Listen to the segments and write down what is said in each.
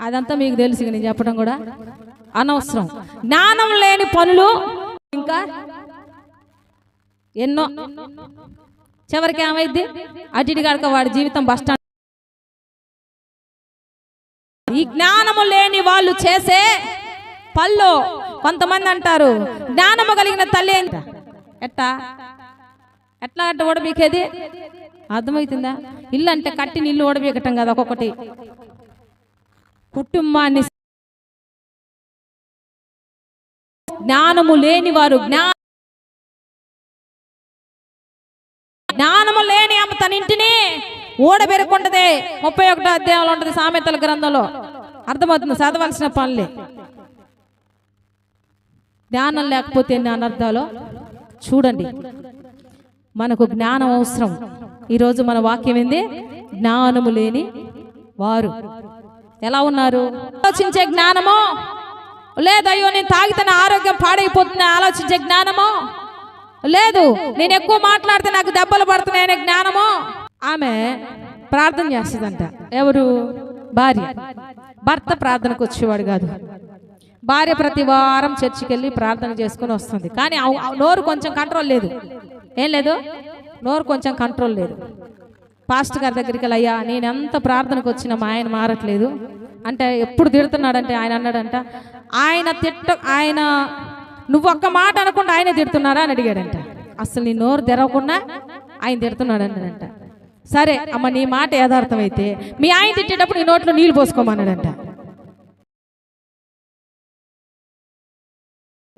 అదంతా మీకు తెలుసు నేను చెప్పడం కూడా. అనవసరం. జ్ఞానం లేని పనులు ఇంకా ఎన్నో. చివరికి ఏమైంది? అటు గడక వాడి జీవితం బస్ స్టాండ్. ఈ జ్ఞానము లేని వాళ్ళు చేసే పళ్ళు కొంతమంది అంటారు. జ్ఞానము కలిగిన తల్లి ఏంట ఎట్టా? ఎట్లా అంటే ఓడబీకేది? అర్థమవుతుందా? ఇల్లు అంటే కట్టిన ఇల్లు ఓడబీకటం కదా ఒక్కొక్కటి. కుటుంబాన్ని జ్ఞానము లేని వారు జ్ఞా జ్ఞానము లేని ఆమె తన ఇంటిని ఓడబెరకుంటదే ముప్పై ఒకటో అధ్యాయంలో ఉంటుంది సామెతల గ్రంథంలో. అర్థమవుతుంది? చదవాల్సిన పనులే. జ్ఞానం లేకపోతే ఎన్ని అనర్థాలో? చూడండి. మనకు జ్ఞానం అవసరం. ఈరోజు మన వాక్యం ఏంది? జ్ఞానము లేని వారు. ఎలా ఉన్నారు? ఆలోచించే జ్ఞానమో? లేదు అయ్యో నేను తాగితే నా ఆరోగ్యం పాడైపోతుంది ఆలోచించే జ్ఞానమో? లేదు నేను ఎక్కువ మాట్లాడితే నాకు దెబ్బలు పడుతున్నాయనే జ్ఞానమో? ఆమె ప్రార్థన చేస్తుందంట. ఎవరు? భార్య. భర్త ప్రార్థనకు వచ్చేవాడు కాదు. భార్య ప్రతి వారం చర్చికి వెళ్ళి ప్రార్థన చేసుకొని వస్తుంది. కానీ నోరు కొంచెం కంట్రోల్ లేదు. ఏం లేదు? నోరు కొంచెం కంట్రోల్ లేదు. పాస్టర్ గారి దగ్గరికి వెళ్ళి అయ్యా నేను ఎంత ప్రార్థనకు వచ్చినా మా ఆయన మారట్లేదు. అంటే ఎప్పుడు తిడుతున్నాడంటే ఆయన అన్నాడంట ఆయన తిట్ట ఆయన నువ్వు ఒక్క మాట అనకుండా ఆయన తిడుతున్నారా? అని అడిగాడంట. అసలు నీ నోరు తెరవకుండా ఆయన తిడుతున్నాడంట సరే అమ్మ నీ మాట యథార్థమైతే మీ ఆయన తిట్టేటప్పుడు నీ నోట్లో నీళ్ళు పోసుకోమన్నాడంట.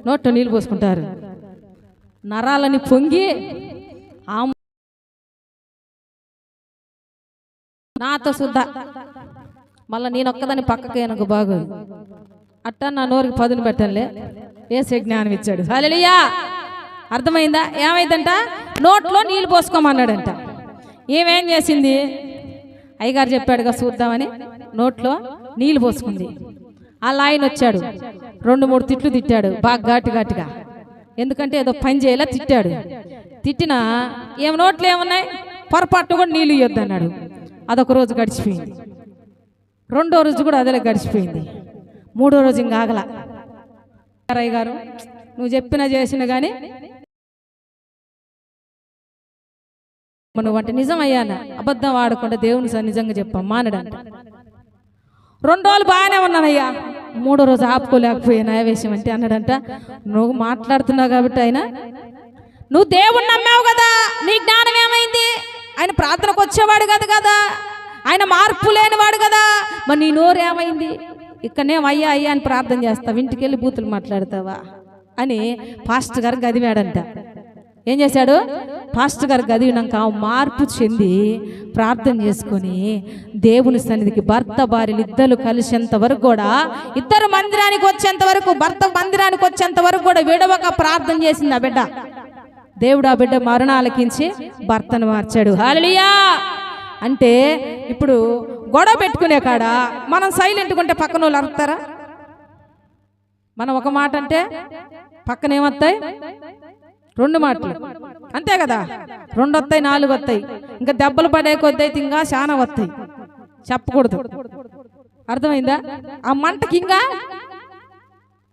నోట్లో నీళ్ళు పోసుకుంటారు. నరాలని పొంగి ఆ నాతో శుద్ధ మళ్ళీ నేను ఒక్కదాన్ని పక్కకి నాకు బాగోదు. అట్టా నా నోరుకి పదును పెట్టలే ఏసే జ్ఞానం ఇచ్చాడు. హల్లెలూయా! అర్థమైందా? ఏమైందంట? నోట్లో నీళ్ళు పోసుకోమన్నాడంట. ఏమేం చేసింది? అయ్యగారు చెప్పాడుగా చూద్దామని. నోట్లో నీళ్ళు పోసుకుంది. అలా ఆయన వచ్చాడు. రెండు మూడు తిట్లు తిట్టాడు. బాగా ఘాటు ఘాటుగా. ఎందుకంటే ఏదో పని చేయలా తిట్టాడు. తిట్టినా ఏం నోట్లు ఏమున్నాయి? పొరపాటు కూడా నీళ్ళు ఇవ్వద్దు అన్నాడు అదొక రోజు గడిచిపోయింది. రెండో రోజు కూడా అదే గడిచిపోయింది. మూడో రోజు ఇంకా ఆగల. రయ్య గారు నువ్వు చెప్పినా చేసిన కానీ నువ్వు అంటే నిజం అయ్యాను? అబద్ధం ఆడకుండా దేవుని సార్ నిజంగా చెప్పమ్మా మానడంట రెండు రోజులు బాగానే ఉన్నానయ్యా. మూడో రోజు ఆపుకోలేకపోయాను ఆవేశం అంటే అన్నాడంట. నువ్వు మాట్లాడుతున్నావు కాబట్టి ఆయన నువ్వు దేవుణ్ణి నమ్మావు కదా. నీ జ్ఞానం ఏమైంది? ఆయన ప్రార్థనకు వచ్చేవాడు కదా కదా. ఆయన మార్పు లేనివాడు కదా. మరి నీ నోరు ఏమైంది? ఇక్కడనే అయ్యా అయ్యా అని ప్రార్థన చేస్తావు? ఇంటికి వెళ్ళి బూతులు మాట్లాడతావా? అని ఫాస్ట్ గారు గదివాడంట. ఏం చేశాడు? ఫాస్ట్ గారు గదివినాక మార్పు చెంది ప్రార్థన చేసుకొని దేవుని సన్నిధికి భర్త భార్యలు ఇద్దరు కలిసేంత వరకు కూడా ఇద్దరు మందిరానికి వచ్చేంత వరకు భర్త మందిరానికి వచ్చేంత వరకు కూడా విడవక ప్రార్థన చేసింది ఆ బిడ్డ. దేవుడు ఆ బిడ్డ మరణాలకించి భర్తను మార్చాడు. హాలియా అంటే ఇప్పుడు గొడవ పెట్టుకునే కాడ మనం సైలెంట్గా ఉంటే పక్కన వాళ్ళు అరుతారా మనం ఒక మాట అంటే పక్కన ఏమొస్తాయి రెండు మాటలు. అంతే కదా? రెండు వస్తాయి నాలుగు వస్తాయి ఇంకా దెబ్బలు పడే కొద్ది అయితే ఇంకా చాలా వస్తాయి. చెప్పకూడదు. అర్థమైందా? ఆ మంటకి ఇంకా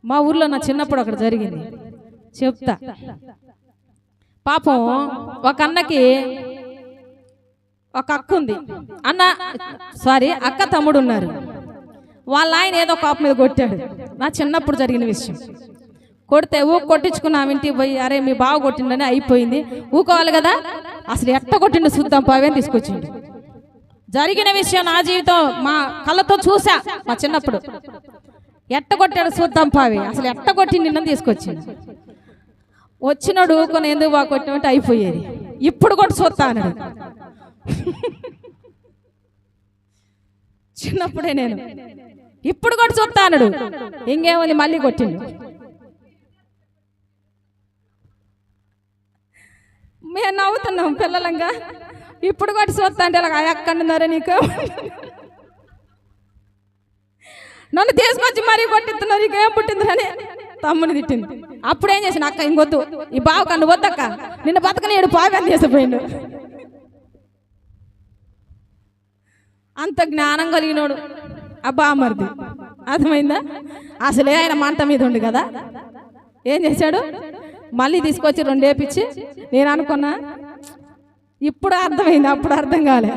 మా ఊర్లో నా చిన్నప్పుడు అక్కడ జరిగింది. చెప్తా. పాపం ఒక అన్నకి ఒక అక్క ఉంది. అన్న సారీ అక్క తమ్ముడు ఉన్నారు. వాళ్ళ ఆయన ఏదో కాపు మీద కొట్టాడు. నా చిన్నప్పుడు జరిగిన విషయం. కొడితే ఊ కొట్టించుకున్నాం ఇంటికి పోయి అరే మీ బావ కొట్టిండని అయిపోయింది. ఊకోవాలి కదా? అసలు ఎట్ట కొట్టిండు చూద్దాం పావే తీసుకొచ్చిండు. జరిగిన విషయం నా జీవితం మా కళ్ళతో చూసా మా చిన్నప్పుడు. ఎట్ట కొట్టాడు చూద్దాం పావి. అసలు ఎట్ట కొట్టిండి నిన్న తీసుకొచ్చిండు. వచ్చినాడు ఊకొని ఎందుకు బాగా కొట్టినట్టు అయిపోయేది. ఇప్పుడు కూడా చూస్తాను చిన్నప్పుడే నేను. ఇప్పుడు కూడా చూస్తాను ఇంకేముంది మళ్ళీ కొట్టిండు. మేము నవ్వుతున్నాం పిల్లలంగా. ఇప్పుడు కూడా చూస్తా అంటే ఇలా ఎక్కడున్నారా నీకు. నన్ను తీసుకొచ్చి మరీ కొట్టిస్తున్నారు నీకేం పుట్టిందని తమ్ముని తిట్టింది. అప్పుడేం చేసిన అక్క ఇంకొద్దు ఈ బావ కన్ను వద్దక్క. నిన్ను బతకనేడు పాగాన్ని చేసిపోయిండు. అంత జ్ఞానం కలిగినోడు. అబ్బా మరిది అర్థమైందా? అసలే ఆయన మంట మీద ఉండు కదా. ఏం చేశాడు? మళ్ళీ తీసుకొచ్చి రెండు వేపించి నేను అనుకున్నా ఇప్పుడు అర్థమైంది అప్పుడు అర్థం కాలే.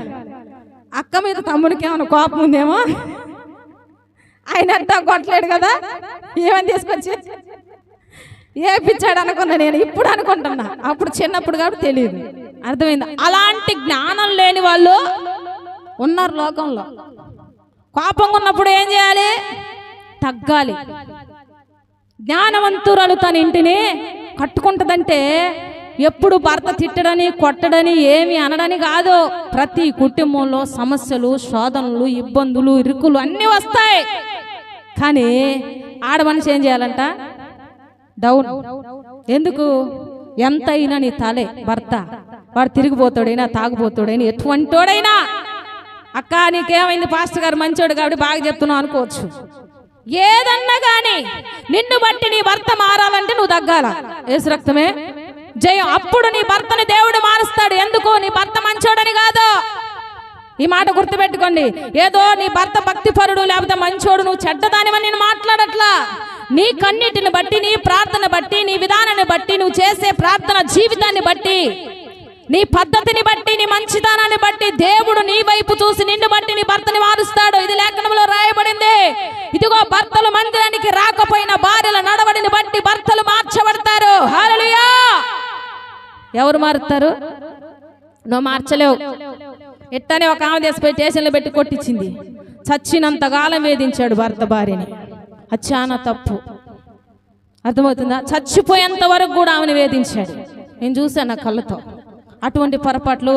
అక్క మీద తమ్మునికి ఏమైనా కోపం ఉందేమో? ఆయన అట్టా కొట్టలేడు కదా? ఏమని తీసుకొచ్చి? ఏపించాడు అనుకున్నా నేను ఇప్పుడు అనుకుంటున్నా. అప్పుడు చిన్నప్పుడు కాబట్టి తెలియదు. అర్థమైంది? అలాంటి జ్ఞానం లేని వాళ్ళు ఉన్నారు లోకంలో. కోపంగా ఉన్నప్పుడు ఏం చేయాలి? తగ్గాలి. జ్ఞానవంతురాలు తన ఇంటిని కట్టుకుంటుందంటే ఎప్పుడు భర్త తిట్టడని కొట్టడని ఏమి అనడని కాదు. ప్రతి కుటుంబంలో సమస్యలు శోధనలు ఇబ్బందులు ఇరుకులు అన్నీ వస్తాయి. కానీ ఆడ మనిషి ఏం చేయాలంట? డౌన్. ఎందుకు? ఎంత అయినా నీ తలే భర్త. వాడు తిరిగిపోతాడైనా తాగిపోతాడైనా ఎటువంటి వాడైనా అక్క నీకేమైంది? పాస్టర్ గారు మంచోడు కాబట్టి బాగా చెప్తున్నావు అనుకోవచ్చు. ఏదన్నా కానీ నిన్ను బట్టి నీ భర్త మారాలంటే నువ్వు తగ్గాల. ఏసు రక్తమే? జయం అప్పుడు నీ భర్తని దేవుడు మారుస్తాడు. ఎందుకు? నీ భర్త మంచోడని కాదు. ఈ మాట గుర్తుపెట్టుకోండి. ఏదో నీ భర్త భక్తిపరుడు లేకపోతే మంచోడు నువ్వు చెడ్డదానివని నేను మాట్లాడట్లా. నీ కన్నిటిని బట్టి నీ ప్రార్థన బట్టి నీ విధానాన్ని బట్టి నువ్వు చేసే ప్రార్థన జీవితాన్ని బట్టి నీ పద్ధతిని బట్టి నీ మంచితనాన్ని బట్టి దేవుడు నీ వైపు చూసి నిన్ను బట్టి నీ భర్తని మారుస్తాడు. ఇది లేఖనంలో రాయబడింది. ఇదిగో భర్తలు మందిరానికి రాకపోయిన భార్యల నడవడిని బట్టి భర్తలు మార్చబడతారు. హల్లెలూయా! ఎవరు మారుతారు? నువ్వు మార్చలేవు. ఎట్టనే ఒక ఆమె తీసిపోయి స్టేషన్లో పెట్టి కొట్టించింది. చచ్చినంతకాలం వేధించాడు భర్త భార్యని. అది చాలా తప్పు. అర్థమవుతుందా? చచ్చిపోయేంత వరకు కూడా ఆమెను వేధించాడు. నేను చూశాను నా కళ్ళతో. అటువంటి పొరపాట్లు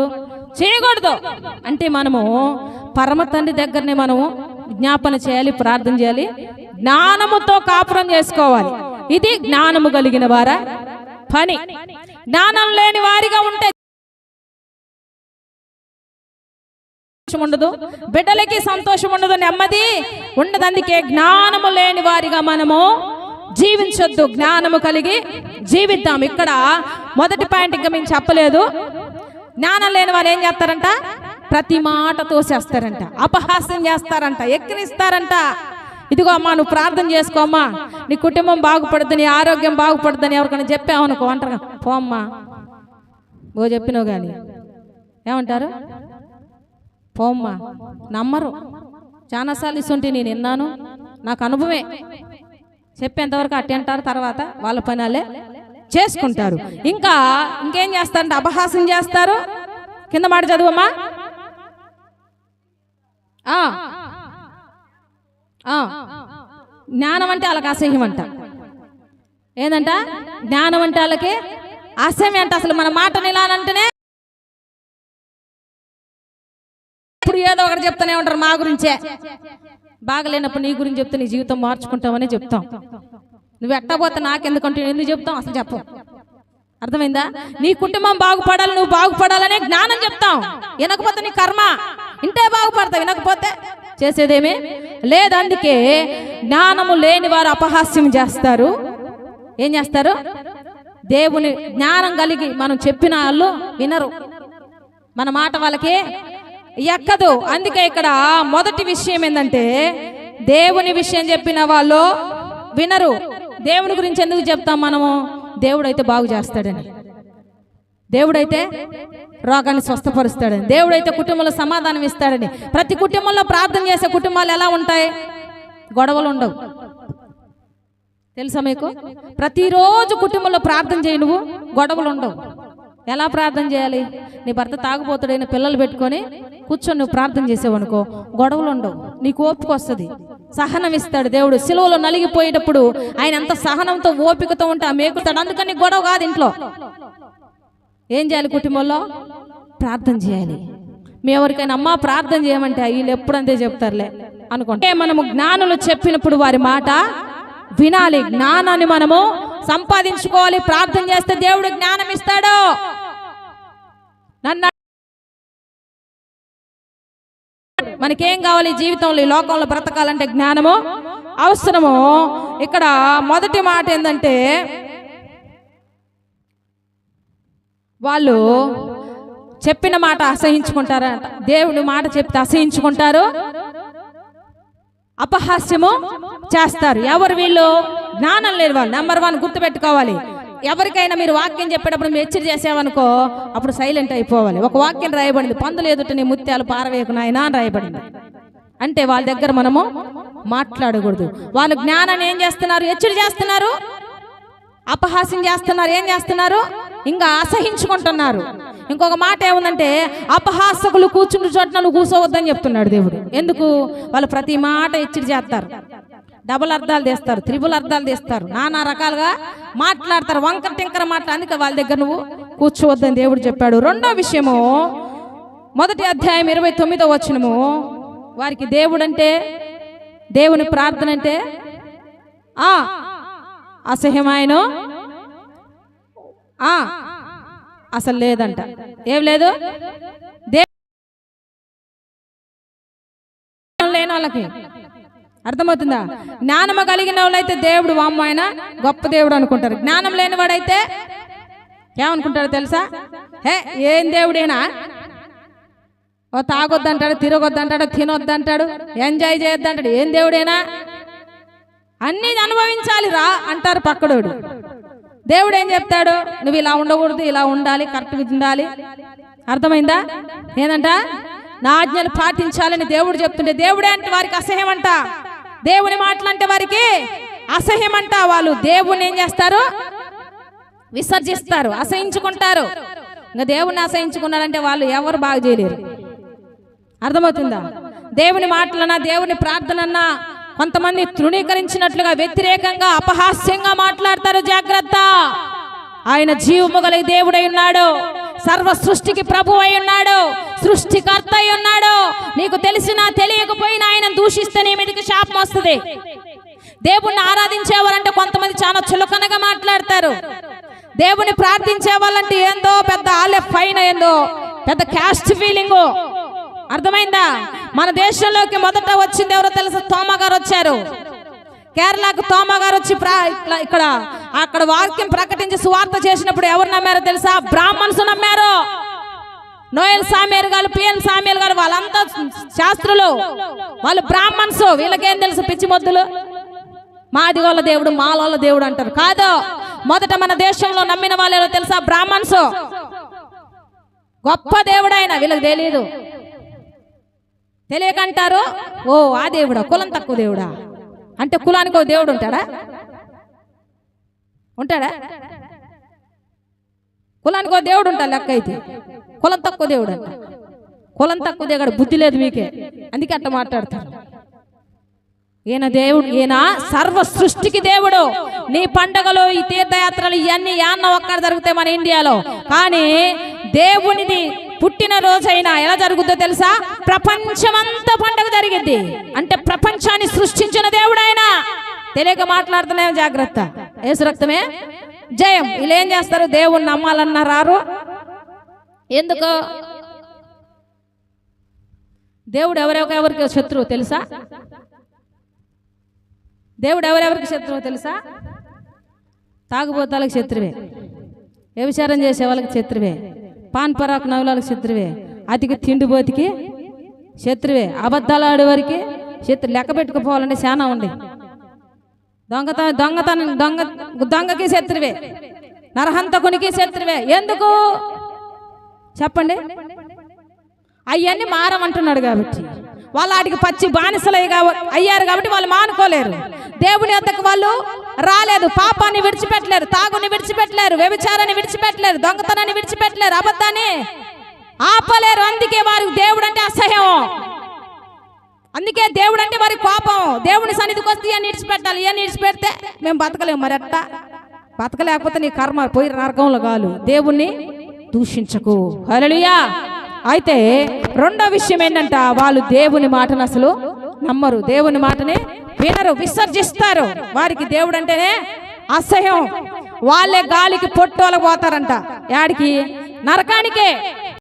చేయకూడదు. అంటే మనము పరమ తండ్రి దగ్గరనే మనము జ్ఞాపన చేయాలి ప్రార్థన చేయాలి జ్ఞానముతో కాపురం చేసుకోవాలి. ఇది జ్ఞానము కలిగిన వారా పని. జ్ఞానం లేని వారిగా ఉంటే సంతోషం ఉండదు బిడ్డలకి సంతోషం ఉండదు నెమ్మది ఉండదు అందుకే జ్ఞానము లేని వారిగా మనము జీవించొద్దు. జ్ఞానము కలిగి జీవిద్దాం. ఇక్కడ మొదటి పాయింట్ ఇంకా మేము చెప్పలేదు. జ్ఞానం లేని వారు ఏం చేస్తారంట? ప్రతి మాట తోసేస్తారంట. అపహాస్యం చేస్తారంట. ఎక్కిరిస్తారంట ఇదిగో అమ్మా నువ్వు ప్రార్థన చేసుకో అమ్మా. నీ కుటుంబం బాగుపడుతుంది నీ ఆరోగ్యం బాగుపడుతుంది ఎవరికైనా చెప్పావనుకో అంటారు పోమ్మా ఓ చెప్పినావు కానీ. ఏమంటారు? పోమ్మా నమ్మరు. చాలాసార్లు ఇస్తుంటే నేను విన్నాను. నాకు అనుభవమే. చెప్పేంతవరకు అట్టి అంటారు తర్వాత వాళ్ళ పని వాళ్ళే చేసుకుంటారు. ఇంకా ఇంకేం చేస్తారంటే అపహాసం చేస్తారు. కింద మాట చదువమ్మా జ్ఞానం అంటే వాళ్ళకి అసహ్యం అంట. ఏందంట? జ్ఞానం అంటే వాళ్ళకి అసహ్యం అంట. అసలు మన మాటని ఇలా అంటేనే ఇప్పుడు ఏదో ఒకటి చెప్తూనే ఉంటారు మా గురించే. బాగలేనప్పుడు నీ గురించి చెప్తే నీ జీవితం మార్చుకుంటామని చెప్తాం. నువ్వు ఎట్టబోతే నాకెందుకంటే ఎందుకు చెప్తాం? అసలు చెప్పు. అర్థమైందా? నీ కుటుంబం బాగుపడాలి నువ్వు బాగుపడాలనే జ్ఞానం చెప్తాం. వినకపోతే నీ కర్మ. ఇంటే బాగుపడతావు వినకపోతే చేసేదేమి? లేదు అందుకే జ్ఞానము లేని వారు అపహాస్యం చేస్తారు. ఏం చేస్తారు? దేవుని జ్ఞానం కలిగి మనం చెప్పిన వాళ్ళు వినరు. మన మాట వాళ్ళకి ఎక్కదు. అందుకే ఇక్కడ మొదటి విషయం ఏంటంటే దేవుని విషయం చెప్పిన వాళ్ళు వినరు. దేవుని గురించి ఎందుకు చెప్తాం మనము? దేవుడైతే బాగు చేస్తాడని. దేవుడైతే రోగాన్ని స్వస్థపరుస్తాడని. దేవుడైతే కుటుంబంలో సమాధానం ఇస్తాడని. ప్రతి కుటుంబంలో ప్రార్థన చేసే కుటుంబాలు ఎలా ఉంటాయి? గొడవలు ఉండవు. తెలుసా మీకు? ప్రతిరోజు కుటుంబంలో ప్రార్థన చేయి నువ్వు గొడవలు ఉండవు. ఎలా ప్రార్థన చేయాలి? నీ భర్త తాగుపోతాడైన పిల్లలు పెట్టుకొని కూర్చొని నువ్వు ప్రార్థన చేసేవనుకో గొడవలు ఉండవు. నీకు ఓపిక వస్తుంది. సహనం ఇస్తాడు దేవుడు. సిలువలో నలిగిపోయేటప్పుడు ఆయన ఎంత సహనంతో ఓపికతో ఉంటే ఆ మేకుతాడు అందుకని గొడవ కాదు ఇంట్లో. ఏం చేయాలి కుటుంబంలో? ప్రార్థన చేయాలి. మీ ఎవరికైనా అమ్మ ప్రార్థన చేయమంటే వీళ్ళు ఎప్పుడంతే చెప్తారులే అనుకుంటే. మనము జ్ఞానులు చెప్పినప్పుడు వారి మాట వినాలి. జ్ఞానాన్ని మనము సంపాదించుకోవాలి. ప్రార్థన చేస్తే దేవుడు జ్ఞానం ఇస్తాడు. నన్ను మనకేం కావాలి? జీవితంలో ఈ లోకంలో బ్రతకాలంటే జ్ఞానము అవసరము. ఇక్కడ మొదటి మాట ఏంటంటే వాళ్ళు చెప్పిన మాట అసహించుకుంటారంట. దేవుడు మాట చెప్తే అసహించుకుంటారు. అపహాస్యము చేస్తారు. ఎవరు వీళ్ళు? జ్ఞానం లేని వాళ్ళు. నెంబర్ వన్ గుర్తుపెట్టుకోవాలి. ఎవరికైనా మీరు వాక్యం చెప్పేటప్పుడు మీరు హెచ్చరి చేసామనుకో అప్పుడు సైలెంట్ అయిపోవాలి. ఒక వాక్యం రాయబడింది. పందులు ఎదుట నీ ముత్యాలు పారవేయకు నాయనా అని రాయబడింది. అంటే వాళ్ళ దగ్గర మనము మాట్లాడకూడదు. వాళ్ళు జ్ఞానాన్ని ఏం చేస్తున్నారు? హెచ్చరి చేస్తున్నారు? అపహాస్యం చేస్తున్నారు. ఏం చేస్తున్నారు? ఇంకా అసహించుకుంటున్నారు. ఇంకొక మాట ఏముందంటే అపహాసకులు కూర్చుని చోట్ల నువ్వు కూర్చోవద్దని చెప్తున్నాడు దేవుడు. ఎందుకు? వాళ్ళు ప్రతి మాట ఇచ్చిడి చేస్తారు. డబుల్ అర్థాలు తీస్తారు త్రిబుల్ అర్థాలు తీస్తారు. నానా రకాలుగా మాట్లాడతారు వంకర టింకర మాట అందుకే వాళ్ళ దగ్గర నువ్వు కూర్చోవద్దని దేవుడు చెప్పాడు. రెండో విషయము మొదటి అధ్యాయం ఇరవై తొమ్మిదో వచ్చినము వారికి దేవుడు అంటే దేవుని ప్రార్థన అంటే ఆ అసలు లేదంట. ఏం లేదు? దేవుడు లేని వాళ్ళకి. అర్థమవుతుందా? జ్ఞానము కలిగిన వాళ్ళైతే దేవుడు వామ్మ ఆయన గొప్ప దేవుడు అనుకుంటారు. జ్ఞానం లేని వాడైతే ఏమనుకుంటాడు తెలుసా? హే ఏం దేవుడేనా ఓ తాగొద్దంటాడు తిరగొద్దంటాడు తినొద్దంటాడు ఎంజాయ్ చేయొద్దంటాడు. ఏం దేవుడేనా అన్నీ అనుభవించాలి రా అంటారు పక్కడోడు. దేవుడు ఏం చెప్తాడు? నువ్వు ఇలా ఉండకూడదు ఇలా ఉండాలి కరెక్ట్గా ఉండాలి. అర్థమైందా? ఏందంట? నా ఆజ్ఞలు పాటించాలని దేవుడు చెప్తుంటే దేవుడే అంటే వారికి అసహ్యం అంట దేవుని మాటలు అంటే వారికి అసహ్యం అంట వాళ్ళు దేవుని ఏం చేస్తారు? విసర్జిస్తారు అసహించుకుంటారు. ఇంకా దేవుణ్ణి అసహించుకున్నారంటే వాళ్ళు ఎవరు బాగు చేయలేరు. అర్థమవుతుందా? దేవుని మాటలన్నా దేవుని ప్రార్థనన్నా కొంతమంది తృణీకరించినట్లుగా వ్యతిరేకంగా అపహాస్యంగా మాట్లాడతారు. జాగ్రత్త. ఆయన జీవము కలిగి దేవుడై ఉన్నాడు. సర్వ సృష్టికి ప్రభు అయి ఉన్నాడు. సృష్టికర్త అయి ఉన్నాడు. నీకు తెలిసినా తెలియకపోయినా ఆయన దూషిస్తే నీ మీదకి శాపం వస్తుంది. దేవుణ్ణి ఆరాధించేవారంటే కొంతమంది చాలా చులకనగా మాట్లాడతారు. దేవుని ప్రార్థించే వాళ్ళంటే ఏందో పెద్ద ఆలే పైన ఏందో పెద్ద క్యాస్ట్ ఫీలింగ్ అర్థమైందా? మన దేశంలోకి మొదట వచ్చింది ఎవరో తెలుసా? తోమ గారు వచ్చారు. కేరళకు తోమ గారు వచ్చి ఇక్కడ అక్కడ వాక్యం ప్రకటించి సువార్త చేసినప్పుడు ఎవరు నమ్మారో తెలుసా? బ్రాహ్మణ్స్ నమ్మారు. నోయల్ సామీర్ గారు పిఎన్ సామేల్ గారు వాళ్ళంతా శాస్త్రులు. వాళ్ళు బ్రాహ్మణ్స్ వీళ్ళకేం తెలుసు పిచ్చి మొద్దులు? మాది వాళ్ళ దేవుడు మాలోళ్ళ దేవుడు అంటారు. కాదు. మొదట మన దేశంలో నమ్మిన వాళ్ళు తెలుసా? బ్రాహ్మణ్స్ గొప్ప దేవుడు ఆయన వీళ్ళకి తెలియదు తెలియకంటారు? ఓ ఆ దేవుడా కులం తక్కువ దేవుడా? అంటే కులానికి ఓ దేవుడు ఉంటాడా? ఉంటాడా? కులానికి ఒక దేవుడు ఉంటాడు లెక్క అయితే. కులం తక్కువ దేవుడు అంట. కులం తక్కువ దేవుడు బుద్ధి లేదు మీకే. అందుకే అట్లా మాట్లాడతారు. ఈయన దేవుడు ఈయన సర్వ సృష్టికి దేవుడు. నీ పండగలు ఈ తీర్థయాత్రలు ఇవన్నీ యాన్న ఒక్కడ జరుగుతాయి మన ఇండియాలో. కానీ దేవునిది పుట్టిన రోజైనా ఎలా జరుగుద్దో తెలుసా? ప్రపంచమంతా పండగ జరిగింది. అంటే ప్రపంచాన్ని సృష్టించిన దేవుడు ఆయన తెలియక మాట్లాడుతున్నాం జాగ్రత్త. ఏసు రక్తమే? జయం. వీళ్ళు ఏం చేస్తారు? దేవుణ్ణి నమ్మాలన్న రారు. ఎందుకు? దేవుడు ఎవరెవరికి శత్రువు తెలుసా? దేవుడు ఎవరెవరికి శత్రువు తెలుసా? తాగుబోతాలకు శత్రువే. వ్యభిచారం చేసే వాళ్ళకి శత్రువే. పాన్ పరాకు నవ్వులకు శత్రువే. అతికి తిండిపోతికి శత్రువే. అబద్ధాలు ఆడేవారికి శత్రు లెక్క పెట్టుకుపోవాలంటే చాలా ఉంది. దొంగతన దొంగతనం దొంగ దొంగకి శత్రువే. నరహంతకునికి శత్రువే. ఎందుకు? చెప్పండి. అవన్నీ మారమంటున్నాడు కాబట్టి. వాళ్ళ వాటికి పచ్చి బానిసలు అయ్యారు కాబట్టి వాళ్ళు మానుకోలేరు. దేవుని వద్దకు వాళ్ళు రాలేదు. పాపాన్ని విడిచిపెట్టలేరు. తాగుని విడిచిపెట్టలేరు. వ్యభిచారాన్ని విడిచిపెట్టలేరు. దొంగతనాన్ని విడిచిపెట్టలేరు. అబద్ధాన్ని ఆపలేరు. అందుకే వారికి దేవుడు అంటే అసహ్యం. అందుకే దేవుడు అంటే వారి కోపం. దేవుని సన్నిధికి వస్తే ఇవన్నీ విడిచిపెట్టాలి. ఇవన్నీ విడిచిపెడితే మేము బతకలేము. మరి అట్ట బతకలేకపోతే నీ కర్మ పోయి నరకంలో కాలు. దేవుణ్ణి దూషించకు. హల్లెలూయా. అయితే రెండో విషయం ఏంటంట వాళ్ళు దేవుని మాటను అసలు నమ్మరు. దేవుని మాటని వినరు విసర్జిస్తారు. వారికి దేవుడు అంటేనే అసహ్యం. వాళ్ళే గాలికి పొట్టోలకు పోతారంట. యాడికి? నరకానికే.